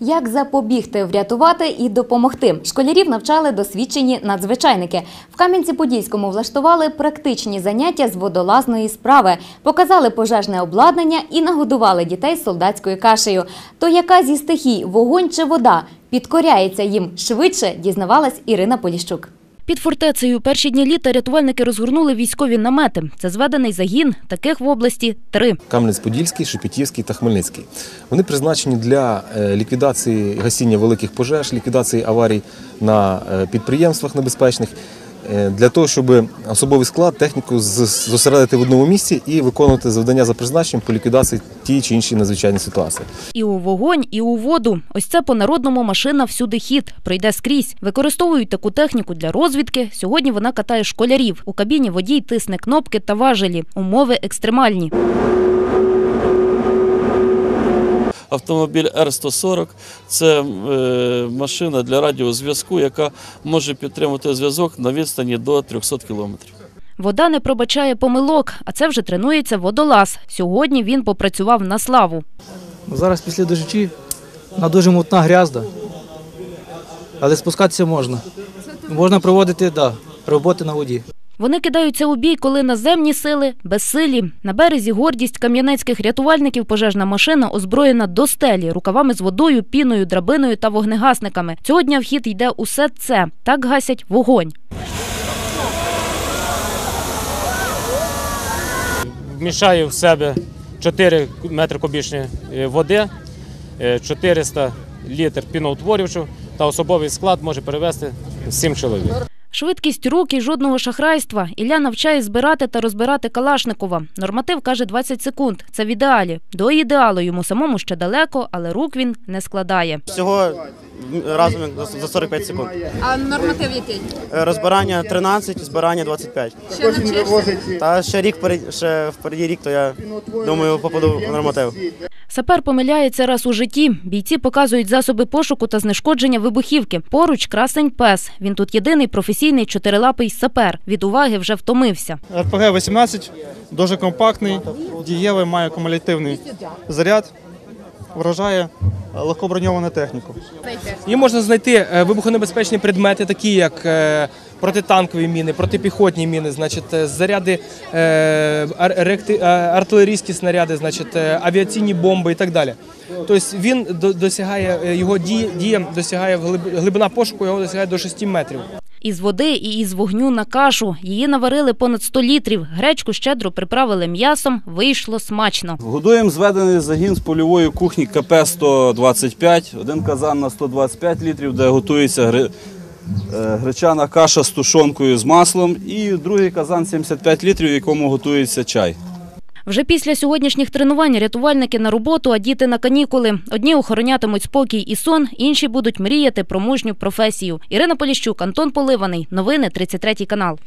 Як запобігти, врятувати і допомогти? Школярів навчали досвідчені надзвичайники. В Кам'янці-Подільському влаштували практичні заняття з водолазної справи, показали пожежне обладнання і нагодували дітей солдатською кашею. То яка зі стихій вогонь чи вода підкоряється їм швидше, дізнавалась Ірина Поліщук. Під фортецею перші дні літа рятувальники розгорнули військові намети. Це зведений загін, таких в області три. Кам'янець-Подільський, Шепетівський та Хмельницький. Вони призначені для е, ліквідації гасіння великих пожеж, ліквідації аварій на е, підприємствах небезпечних, для того, щоб особовий склад, техніку зосередити в одному місці і виконувати завдання за призначенням по ліквідації тієї чи іншої надзвичайної ситуації. І у вогонь, і у воду. Ось це по-народному машина всюди хід. Пройде скрізь. Використовують таку техніку для розвідки. Сьогодні вона катає школярів. У кабіні водій тисне кнопки та важелі. Умови екстремальні. Автомобіль Р-140 це е, машина для радіозв'язку, яка може підтримувати зв'язок на відстані до 300 кілометрів. Вода не пробачає помилок, а це вже тренується водолаз. Сьогодні він попрацював на славу. Ну, Зараз після дощі вона дуже мутна грязда, але спускатися можна. Можна проводити да, роботи на воді. Вони кидаються у бій, коли наземні сили безсилі. На березі гордість кам'янецьких рятувальників пожежна машина озброєна до стелі, рукавами з водою, піною, драбиною та вогнегасниками. Цього дня в хід йде усе це. Так гасять вогонь. вміщаю в себе 4 метри кубічні е, води, е, 400 літр піноутворювачу та особовий склад може перевести 7 чоловік. Швидкість рук і жодного шахрайства. Ілля навчає збирати та розбирати Калашникова. Норматив каже 20 секунд. Це в ідеалі. До ідеалу йому самому ще далеко, але рук він не складає. Всього разом за- за 45 секунд. А норматив який? Е, Розбирання 13, збирання 25. Ще навчишся? Та ще рік ще впереді рік, то я думаю, попаду в норматив. Сапер помиляється раз у житті. Бійці показують засоби пошуку та знешкодження вибухівки. Поруч красень пес. Він тут єдиний професійний чотирилапий сапер. Від уваги вже втомився. РПГ-18 дуже компактний, дієвий, має кумулятивний заряд, вражає легкоброньовану техніку. Її можна знайти е, вибухонебезпечні предмети, такі як е, протитанкові міни, протипіхотні міни, значить, е, заряди, артилерійські снаряди, значить, авіаційні бомби і так далі. Тобто він до- досягає, його дія, дія досягає глиб- глибина пошуку його досягає до 6 метрів. Із води і із вогню на кашу. Її наварили понад 100 літрів. Гречку щедро приправили м'ясом. Вийшло смачно. Годуємо зведений загін з польової кухні КП-125, один казан на 125 літрів, де готується гри- е, гречана каша з тушонкою з маслом, і другий казан 75 літрів, в якому готується чай. Вже після сьогоднішніх тренувань рятувальники на роботу, а діти на канікули. Одні охоронятимуть спокій і сон, інші будуть мріяти про мужню професію. Ірина Поліщук, Антон Поливаний. Новини 33 канал.